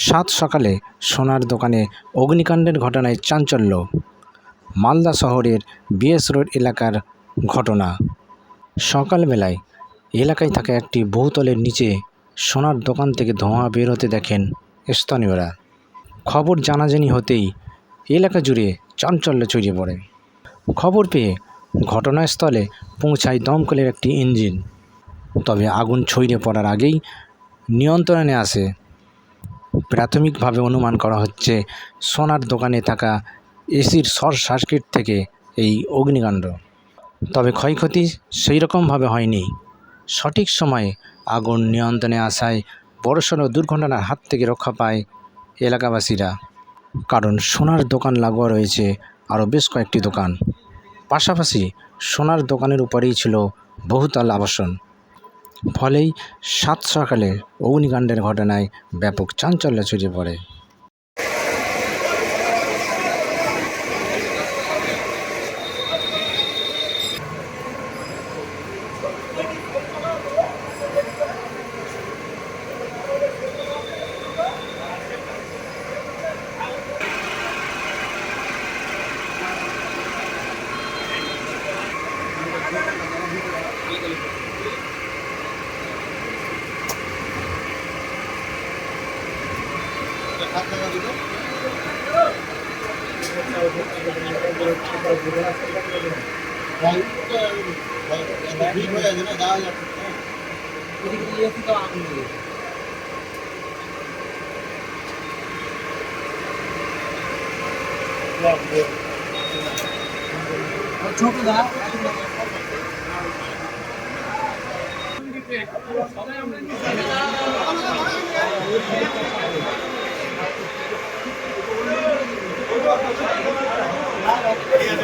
সাত সকালে সোনার দোকানে অগ্নিকাণ্ডের ঘটনায় চাঞ্চল্য। মালদা শহরের বিএস রোড এলাকার ঘটনা। সকালবেলায় এলাকায় থাকা একটি বহুতলের নিচে সোনার দোকান থেকে ধোঁয়া বের হতে দেখেন স্থানীয়রা। খবর জানাজানি হতেই এলাকা জুড়ে চাঞ্চল্য ছড়িয়ে পড়ে। খবর পেয়ে ঘটনাস্থলে পৌঁছায় দমকলের একটি ইঞ্জিন। তবে আগুন ছড়িয়ে পড়ার আগেই নিয়ন্ত্রণে আসে প্রাথমিকভাবে অনুমান করা হচ্ছে সোনার দোকানে থাকা এসির শর্ট সার্কিট থেকে এই অগ্নিকাণ্ড। তবে ক্ষয়ক্ষতি সেই রকমভাবে হয়নি। সঠিক সময়ে আগুন নিয়ন্ত্রণে আসায় বড়সড় দুর্ঘটনার হাত থেকে রক্ষা পায় এলাকাবাসীরা। কারণ সোনার দোকান লাগোয়া রয়েছে আরও বেশ কয়েকটি দোকান। পাশাপাশি সোনার দোকানের উপরেই ছিল বহুতল আবাসন। ফলেই সাত সকালে অগ্নিকাণ্ডের ঘটনায় ব্যাপক চাঞ্চল্য ছড়িয়ে পড়ে। আমরা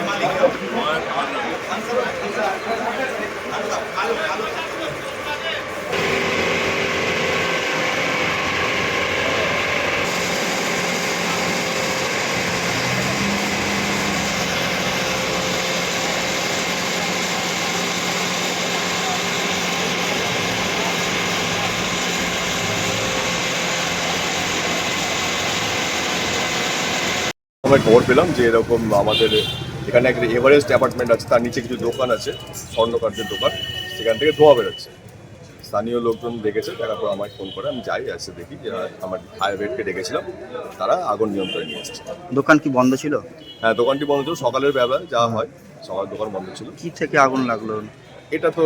মালিক খবর পেলাম যে এরকম আমাদের এখানে একটা এভারেস্ট অ্যাপার্টমেন্ট আছে তার নিচে কিছু দোকান আছে স্বর্ণকার্যের দোকান সেখান থেকে ধোঁয়া বেরোচ্ছে। স্থানীয় লোকজন দেখেছে দেখার পর আমায় ফোন করে আমি যাই এসে দেখি যে আমার ফায়ার ব্রিগেডকে ডেকেছিলাম তারা আগুন নিয়ন্ত্রণে নিয়ে এসছে। দোকান কি বন্ধ ছিল? হ্যাঁ দোকানটি বন্ধ ছিল? সকালের বেলা যা হয় সকাল দোকান বন্ধ ছিল। কি থেকে আগুন লাগল? এটা তো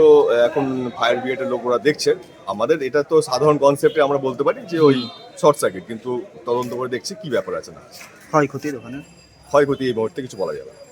এখন ফায়ার ব্রিগেডের লোকরা দেখছে। আমাদের এটা তো সাধারণ কনসেপ্টে আমরা বলতে পারি যে ওই শর্ট সার্কিট কিন্তু তদন্ত করে দেখছি কি ব্যাপার আছে না। ক্ষয়ক্ষতি দোকানে ক্ষয়ক্ষতি এই মুহূর্তে কিছু বলা যাবে না।